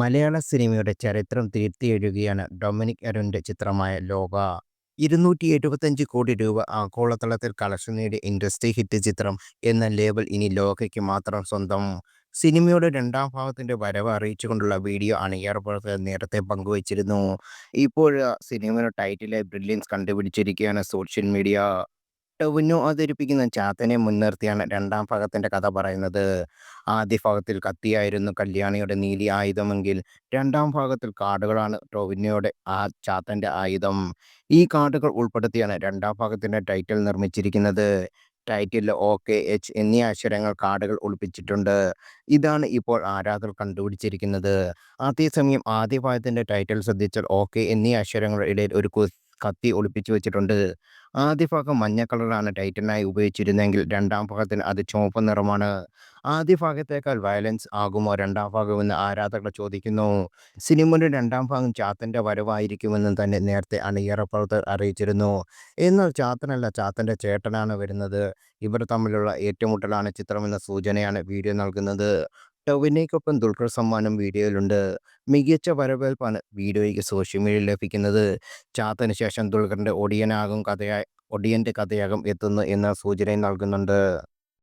മലയാള സിനിമയുടെ ചരിത്രം തിരുത്തിയെഴുതുകയാണ് ഡൊമിനിക് അരുണിന്റെ ചിത്രമായ ലോക. ഇരുന്നൂറ്റി എഴുപത്തഞ്ച് കോടി രൂപ ആഗോളതലത്തിൽ കളക്ഷൻ നേടിയ ഇൻഡസ്ട്രി ഹിറ്റ് ചിത്രം എന്ന ലേബൽ ഇനി ലോകയ്ക്ക് മാത്രം സ്വന്തം. സിനിമയുടെ രണ്ടാം ഭാഗത്തിന്റെ വരവ് അറിയിച്ചുകൊണ്ടുള്ള വീഡിയോ ആണ് പ്രവർത്തകർ നേരത്തെ പങ്കുവച്ചിരുന്നു. ഇപ്പോൾ സിനിമയുടെ ടൈറ്റിലായി ബ്രില്യൻസ് കണ്ടുപിടിച്ചിരിക്കുകയാണ് സോഷ്യൽ മീഡിയ. ടൊവിനോ അവതരിപ്പിക്കുന്ന ചാത്തനെ മുൻനിർത്തിയാണ് രണ്ടാം ഭാഗത്തിന്റെ കഥ പറയുന്നത്. ആദ്യ ഭാഗത്തിൽ കത്തിയായിരുന്നു കല്യാണിയുടെ നീലി ആയുധമെങ്കിൽ രണ്ടാം ഭാഗത്തിൽ കാർഡുകളാണ് ടൊവിനോയുടെ ആ ചാത്തന്റെ ആയുധം. ഈ കാർഡുകൾ ഉൾപ്പെടുത്തിയാണ് രണ്ടാം ഭാഗത്തിന്റെ ടൈറ്റിൽ നിർമ്മിച്ചിരിക്കുന്നത്. ടൈറ്റിൽ ഒ, കെ, എച്ച് എന്നീ അക്ഷരങ്ങൾ കാർഡുകൾ ഒളിപ്പിച്ചിട്ടുണ്ട്. ഇതാണ് ഇപ്പോൾ ആരാധകർ കണ്ടുപിടിച്ചിരിക്കുന്നത്. അതേസമയം ആദ്യ ഭാഗത്തിന്റെ ടൈറ്റിൽ ശ്രദ്ധിച്ചാൽ ഒ, കെ എന്നീ അക്ഷരങ്ങളുടെ ഇടയിൽ ഒരു കത്തി ഒളിപ്പിച്ചു വെച്ചിട്ടുണ്ട്. ആദ്യ ഭാഗം മഞ്ഞ കളറാണ് ടൈറ്റനായി ഉപയോഗിച്ചിരുന്നെങ്കിൽ രണ്ടാം ഭാഗത്തിന് അത് ചുവപ്പ് നിറമാണ്. ആദ്യ ഭാഗത്തേക്കാൾ വയലൻസ് ആകുമോ രണ്ടാം ഭാഗമെന്ന് ആരാധകർ ചോദിക്കുന്നു. സിനിമയുടെ രണ്ടാം ഭാഗം ചാത്തന്റെ വരവായിരിക്കുമെന്ന് തന്നെ നേരത്തെ അണിയറ പ്രവർത്തകർ അറിയിച്ചിരുന്നു. എന്നാൽ ചാത്തനല്ല ചാത്തന്റെ ചേട്ടനാണ് വരുന്നത്. ഇവർ തമ്മിലുള്ള ഏറ്റുമുട്ടലാണ് ചിത്രമെന്ന സൂചനയാണ് വീഡിയോ നൽകുന്നത്. ടൊവിനോയ്ക്കൊപ്പം ദുൽഖർ സമ്മാനം വീഡിയോയിലുണ്ട്. മികച്ച വരവേൽപ്പാണ് വീഡിയോയ്ക്ക് സോഷ്യൽ മീഡിയയിൽ ലഭിക്കുന്നത്. ചാത്തന് ശേഷം ദുൽഖറിന്റെ ഒടിയനാകും കഥയായി ഒടിയന്റെ കഥയാകും എത്തുന്നു എന്ന സൂചനയും നൽകുന്നുണ്ട്.